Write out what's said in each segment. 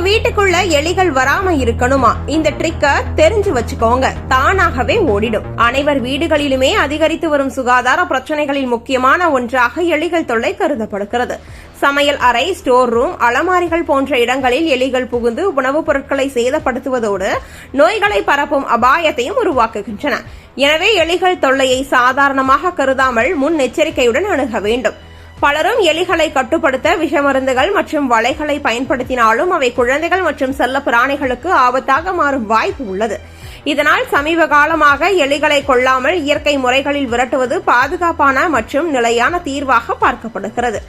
வீட்டுக்குள்ள எலிகள் வராம இருக்கணுமா? இந்த ட்ரிக்க தெரிஞ்சு வச்சுக்கோங்க. தானாகவே ஓடிடும். அனைவர் வீடுகளிலுமே அதிகரித்து வரும் சுகாதார பிரச்சனைகளில் முக்கியமான ஒன்றாக எலிகள் தொல்லை கருதப்படுகிறது. சமையல் அறை ஸ்டோர் ரூம் அலமாரிகள் போன்ற இடங்களில் எலிகள் புகுந்து உணவுப் பொருட்களை சேதப்படுத்துவதோடு நோய்களை பரப்பும் அபாயத்தையும் உருவாக்குகின்றன. எனவே எலிகள் தொல்லையை சாதாரணமாக கருதாமல் முன்னெச்சரிக்கையுடன் அணுக வேண்டும். பலரும் எலிகளை கட்டுப்படுத்த விஷமருந்துகள் மற்றும் வலைகளை பயன்படுத்தினாலும் அவை குழந்தைகள் மற்றும் செல்ல பிராணிகளுக்கு ஆபத்தாக மாறும் வாய்ப்பு உள்ளது. இதனால் சமீப காலமாக எலிகளை கொள்ளாமல் இயற்கை முறைகளில் விரட்டுவது பாதுகாப்பான மற்றும் நிலையான தீர்வாக பார்க்கப்படுகிறது.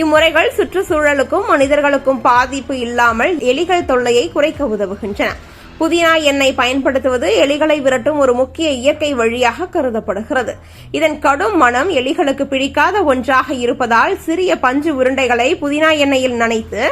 இம்முறைகள் சுற்றுச்சூழலுக்கும் மனிதர்களுக்கும் பாதிப்பு இல்லாமல் எலிகள் தொல்லையை குறைக்க உதவுகின்றன. புதினா எண்ணெய் பயன்படுத்துவது எலிகளை விரட்டும் ஒரு முக்கிய இயற்கை வழியாக கருதப்படுகிறது. இதன் கடும் மனம் எலிகளுக்கு பிடிக்காத ஒன்றாக இருப்பதால் சிறிய பஞ்சு உருண்டைகளை புதினா எண்ணெயில் நனைத்து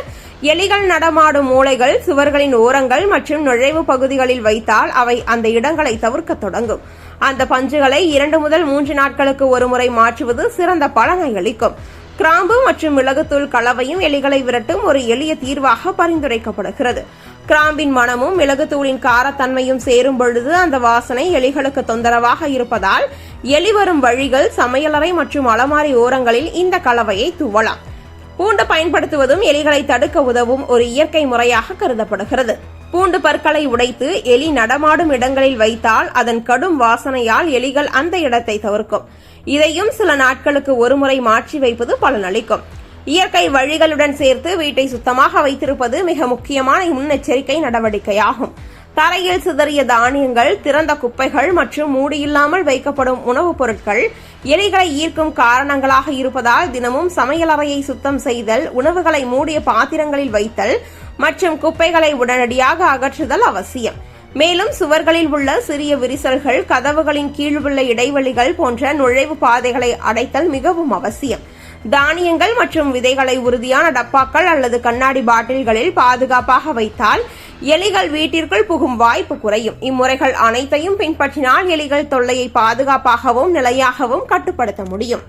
எலிகள் நடமாடும் மூளைகள் சுவர்களின் ஓரங்கள் மற்றும் நுழைவு பகுதிகளில் வைத்தால் அவை அந்த இடங்களை தவிர்க்க தொடங்கும். அந்த பஞ்சுகளை இரண்டு முதல் மூன்று நாட்களுக்கு ஒருமுறை மாற்றுவது சிறந்த பலனை அளிக்கும். கிராம்பு மற்றும் மிளகுத்தூள் கலவையும் எலிகளை விரட்டும் ஒரு எளிய தீர்வாக பரிந்துரைக்கப்படுகிறது. கிராம்பின் மனமும் மிளகுத்தூளின் காரத்தன்மையும் சேரும் பொழுது அந்த வாசனை எலிகளுக்கு தொந்தரவாக இருப்பதால் எலி வரும் வழிகள் சமையலறை மற்றும் அலமாரி ஓரங்களில் இந்த கலவையை தூவலாம். பூண்டு பயன்படுத்துவதும் எலிகளை தடுக்க உதவும் ஒரு இயற்கை முறையாக கருதப்படுகிறது. பூண்டு பற்களை உடைத்து எலி நடமாடும் இடங்களில் வைத்தால் அதன் கடும் வாசனையால் எலிகள் அந்த இடத்தை தவிர்க்கும். இதையும் சில நாட்களுக்கு ஒருமுறை மாற்றி வைப்பது பலனளிக்கும். இயற்கை வழிகளுடன் சேர்த்து வீட்டை சுத்தமாக வைத்திருப்பது மிக முக்கியமான முன்னெச்சரிக்கை நடவடிக்கையாகும். தரையில் சிதறிய தானியங்கள் திறந்த குப்பைகள் மற்றும் மூடியில்லாமல் வைக்கப்படும் உணவுப் பொருட்கள் எலிகளை ஈர்க்கும் காரணங்களாக இருப்பதால் தினமும் சமையலறையை சுத்தம் செய்தல் உணவுகளை மூடிய பாத்திரங்களில் வைத்தல் மற்றும் குப்பைகளை உடனடியாக அகற்றுதல் அவசியம். மேலும் சுவர்களில் உள்ள சிறிய விரிசல்கள் கதவுகளின் கீழ் உள்ள இடைவெளிகள் போன்ற நுழைவு பாதைகளை அடைத்தல் மிகவும் அவசியம். தானியங்கள் மற்றும் விதைகளை உறுதியான டப்பாக்கள் அல்லது கண்ணாடி பாட்டில்களில் பாதுகாப்பாக வைத்தால் எலிகள் வீட்டிற்குள் புகும் வாய்ப்பு குறையும். இம்முறைகள் அனைத்தையும் பின்பற்றினால் எலிகள் தொல்லையை பாதுகாப்பாகவும் நிலையாகவும் கட்டுப்படுத்த முடியும்.